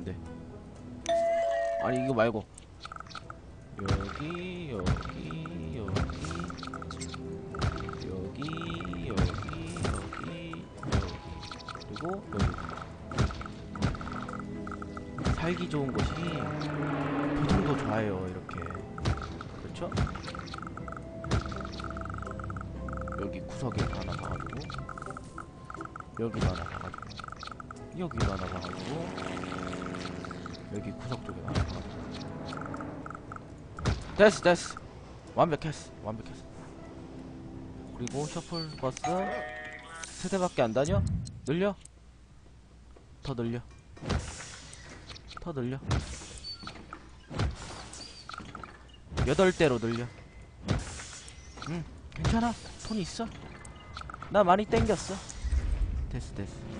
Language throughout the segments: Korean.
안돼. 아니 이거 말고. 여기 여기 여기 여기 여기 여기. 여기 그리고 여기. 살기 좋은 곳이 표정도 좋아요 이렇게. 그렇죠? 여기 구석에 하나 봐가지고 여기도 하나 여기도 하나 봐가지고 여기 구석 쪽에 하나 봐가지고 됐어 됐어. 완벽했어 완벽했어. 그리고 셔플 버스 세 대밖에 안 다녀? 늘려? 더 늘려. 더 늘려. 여덟 대로 늘려. 응 괜찮아. 돈 있어. 나 많이 땡겼어. 됐어 됐어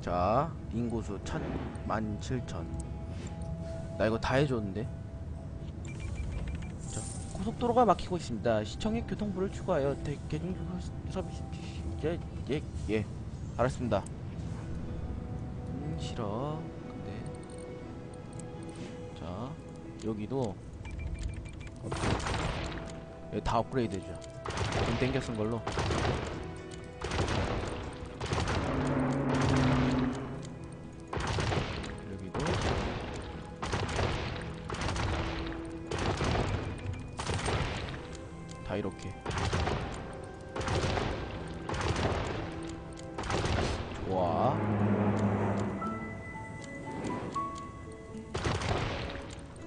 자 인구수 천, 만 칠천. 나 이거 다 해줬는데? 자 고속도로가 막히고 있습니다. 시청에 교통부를 추가하여 대, 대중교통 서비스 예, 예, 예. 알았습니다. 음 싫어. 근데. 자 여기도 업그레이드 여기 다 업그레이드 해줘 돈 땡겨 쓴 걸로 이렇게. 좋아.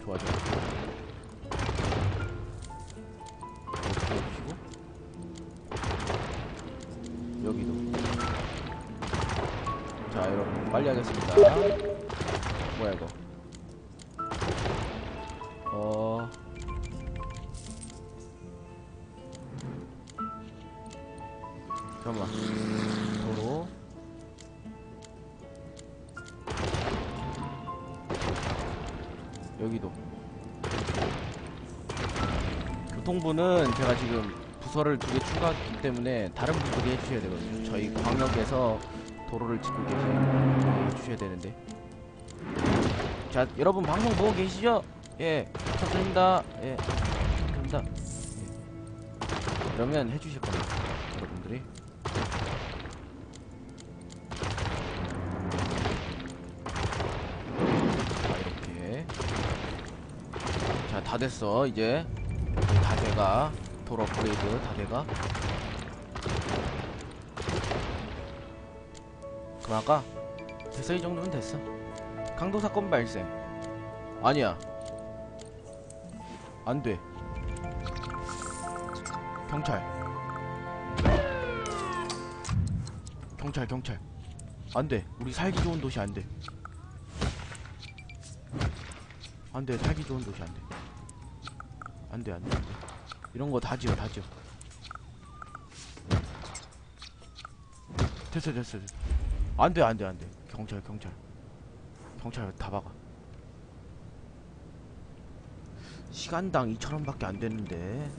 좋아 좋아. 해주시고. 여기도. 자 여러분 빨리 하겠습니다. 뭐야 이거 여기도. 교통부는 제가 지금 부서를 두 개 추가했기 때문에 다른 분들이 해주셔야 되거든요. 저희 광역에서 도로를 짓고 계신 해주셔야 되는데. 자 여러분 방송 보고 계시죠? 예 부탁드립니다. 예 부탁드립니다. 예. 그러면 해주실 겁니다 여러분들이 됐어. 이제 다 돼가 도로 업그레이드 다 돼가. 그만 까 됐어 이 정도면 됐어. 강도 사건 발생. 아니야. 안돼. 경찰. 경찰 경찰. 안돼. 우리 살기 좋은 도시 안돼. 안돼. 살기 좋은 도시 안돼 안돼 안돼 안돼. 이런 거 다 지워 다 지워. 됐어 됐어 됐어. 안돼 안돼 안돼. 경찰 경찰. 경찰 다 박아. 시간당 2천원밖에 안 되는데.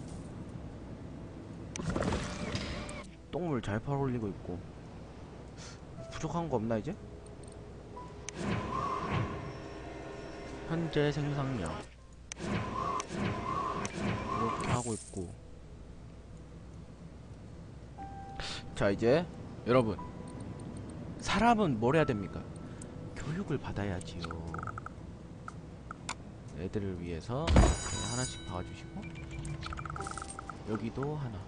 똥물 잘 팔올리고 있고. 부족한 거 없나 이제? 현재 생산량 하고 있고. 자 이제 여러분 사람은 뭘 해야 됩니까? 교육을 받아야지요. 애들을 위해서 하나씩 봐주시고 여기도 하나.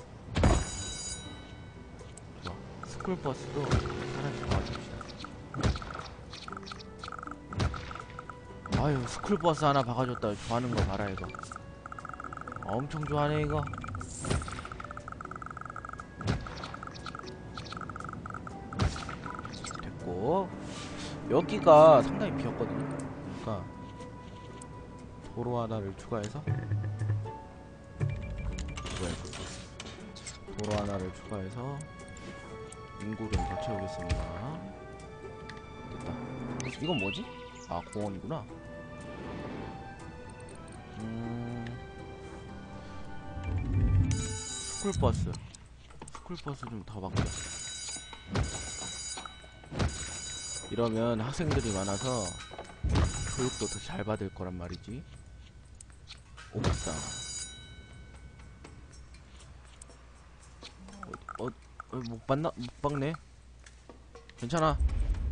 좋아. 스쿨버스도 하나씩 봐줍시다. 아유 스쿨버스 하나 박아줬다. 좋아하는 거 봐라 이거 엄청 좋아하네 이거. 됐고. 여기가 상당히 비었거든요. 그러니까 도로 하나를 추가해서. 도로 하나를 추가해서 인구를 더 채우겠습니다. 됐다. 이건 뭐지? 아 공원이구나 스쿨버스 스쿨버스 좀 더 바꿔 이러면 학생들이 많아서 교육도 더 잘 받을 거란 말이지. 옥상. 어, 어, 어, 못 봤나? 못 박네. 괜찮아.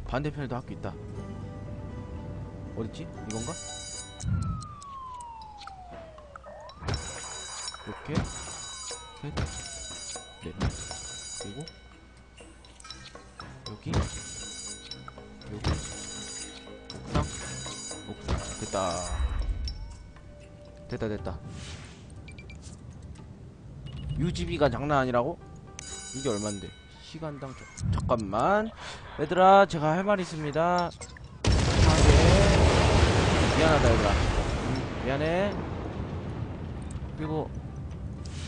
반대편에도 학교 있다. 어딨지? 이건가? 이렇게 셋, 넷, 그리고 여기, 여기, 옥상, 옥상, 됐다. 됐다, 됐다. 유지비가 장난 아니라고? 이게 얼만데? 시간당 좀- 잠깐만. 얘들아 제가 할 말 있습니다. 하게 미안하다 얘들아. 음, 미안해. 그리고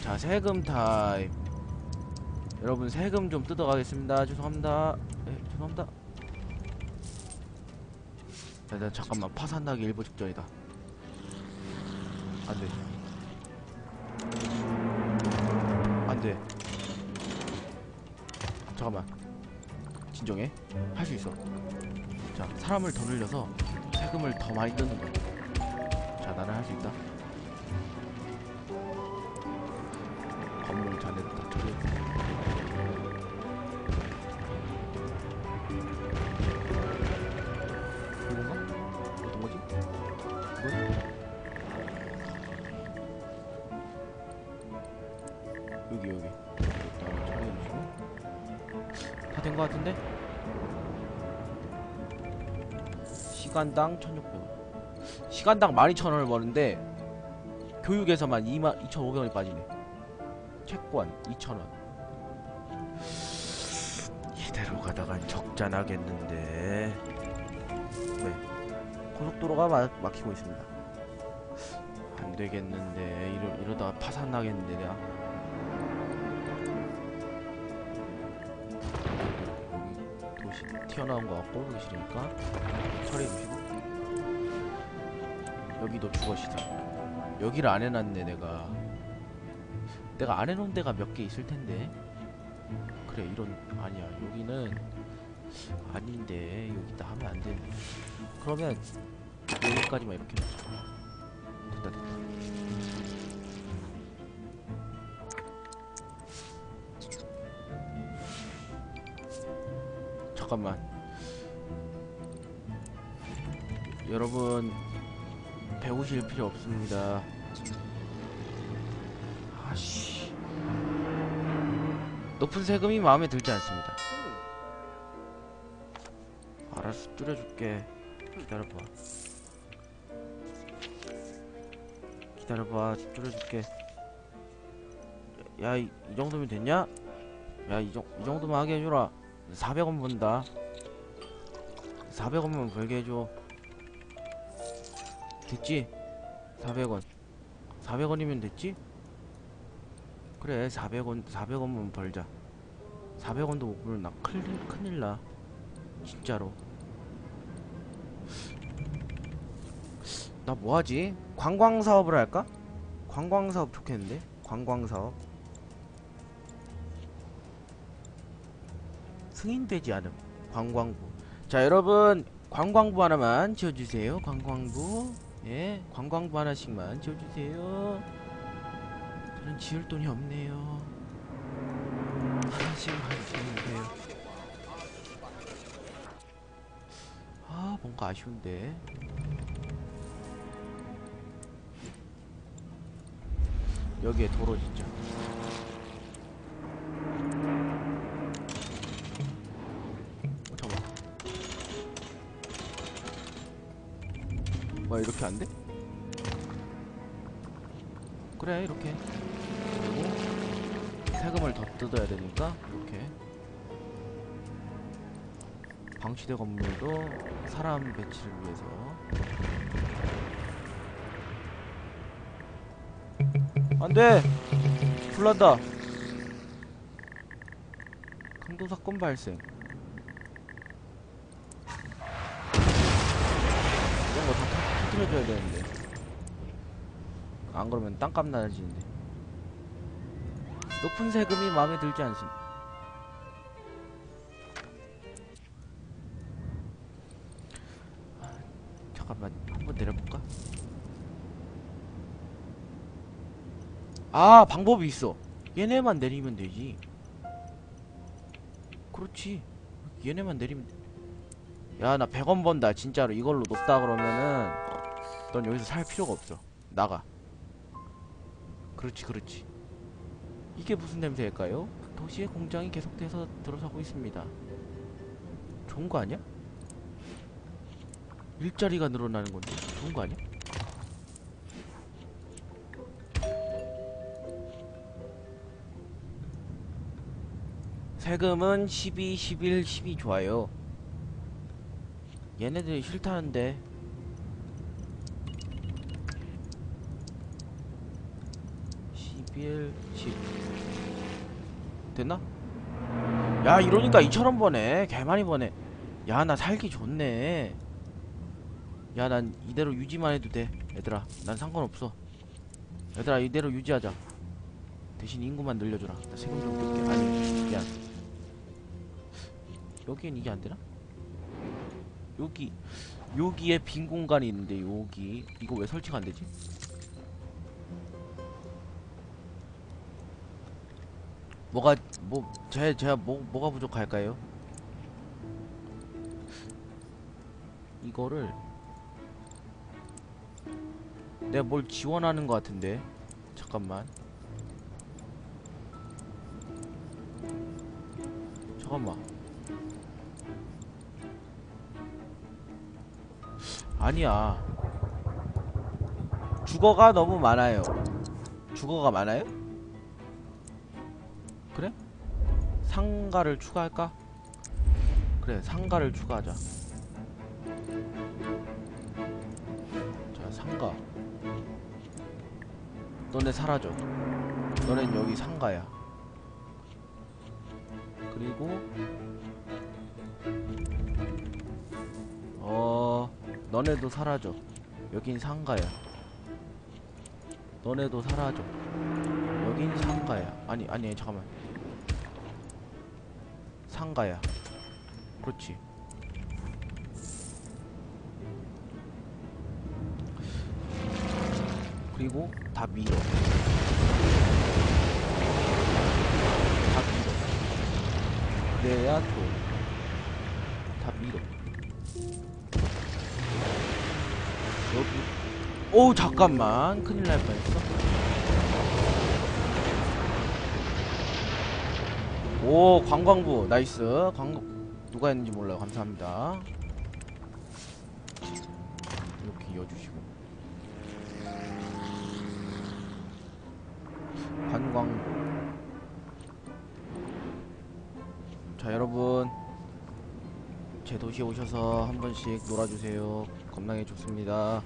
자 세금 타임 여러분 세금 좀 뜯어가겠습니다. 죄송합니다. 네, 죄송합니다. 자, 나 잠깐만. 파산나기 일보 직전이다. 안돼. 안돼. 잠깐만. 진정해. 할 수 있어. 자 사람을 더 늘려서 세금을 더 많이 뜯는 거야. 자 나는 할 수 있다 이건가? 어떤 거지? 이건? 여기 여기 다 된 거 같은데? 시간당 1600원 시간당 12,000원을 버는데 교육에서만 2만 2,500원이 빠지네 채권 2,000원. 이대로 가다간 적자 나겠는데. 네 고속도로가 마, 막히고 있습니다. 안 되겠는데. 이러, 이러다가 파산 나겠는데 내가. 여기 도시 튀어나온 것 같고 여기 싫으니까 처리해 주시고. 여기도 주거시설. 여기를 안 해놨네 내가 내가 안 해놓은 데가 몇 개 있을 텐데. 그래 이런 아니야. 여기는 아닌데. 여기다 하면 안 되네 그러면 여기까지만 이렇게. 놓자 됐다 됐다. 잠깐만. 여러분 배우실 필요 없습니다 아씨. 높은 세금이 마음에 들지 않습니다. 알았어 줄여줄게. 기다려봐. 기다려봐. 줄여줄게. 야이 정도면 됐냐? 야이 정도만 하게 해주라. 400원 번다. 400원만 벌게 해줘. 됐지? 400원. 400원이면 됐지? 그래 400원 400원만 벌자. 400원도 못 벌면 나 큰일, 큰일 나. 진짜로. 나 뭐하지? 관광사업을 할까? 관광사업 좋겠는데? 관광사업. 승인되지 않음. 관광부. 자 여러분 관광부 하나만 지어주세요. 관광부. 예 관광부 하나씩만 지어주세요 저는 지을 돈이 없네요. 하나씩만 지으면 돼요? 아 뭔가 아쉬운데. 여기에 도로 어, 잠깐만. 뭐야 이렇게 안 돼? 그래 이렇게 세금을 더 뜯어야 되니까 이렇게. 방치대 건물도 사람 배치를 위해서. 안돼! 불난다! 강도 사건 발생. 이런 거다 터뜨려줘야 되는데. 안 그러면 땅값 나아지는데 높은 세금이 마음에 들지 않습니다. 잠깐만 한번 내려볼까? 아 방법이 있어. 얘네만 내리면 되지. 그렇지. 얘네만 내리면 야 나 100원 번다 진짜로. 이걸로 높다 그러면은 넌 여기서 살 필요가 없어. 나가. 그렇지 그렇지 이게 무슨 냄새일까요? 도시의 공장이 계속돼서 들어서고 있습니다 좋은 거 아니야? 일자리가 늘어나는 건데 좋은 거 아니야? 세금은 12, 11, 12 좋아요. 얘네들이 싫다는데. 십일, 십. 됐나? 야, 이러니까 2천원 버네. 개 많이 버네. 야, 나 살기 좋네. 야, 난 이대로 유지만 해도 돼. 얘들아, 난 상관없어. 얘들아, 이대로 유지하자. 대신 인구만 늘려줘라. 나 세금 좀 낼게. 아니, 미안. 여기엔 이게 안 되나? 여기 여기에 빈 공간이 있는데 여기 이거 왜 설치가 안 되지? 뭐가 뭐 제 제가 뭐 뭐가 부족할까요? 이거를 내가 뭘 지원하는 것 같은데 잠깐만 잠깐만 아니야. 주거가 너무 많아요. 주거가 많아요? 상가를 추가할까? 그래, 상가를 추가하자. 자, 상가. 너네 사라져. 너넨 여기 상가야. 그리고 어 너네도 사라져. 여긴 상가야. 너네도 사라져. 여긴 상가야. 아니, 아니, 잠깐만. 상가야. 그렇지. 그리고 다 밀어. 다 밀어. 그래야 또. 다 밀어. 여기 오 잠깐만 큰일 날 뻔했어 오 관광부. 나이스. 관광 누가 했는지 몰라요. 감사합니다. 이렇게 이어주시고. 관광부 자 여러분. 제 도시에 오셔서 한 번씩 놀아주세요. 겁나게 좋습니다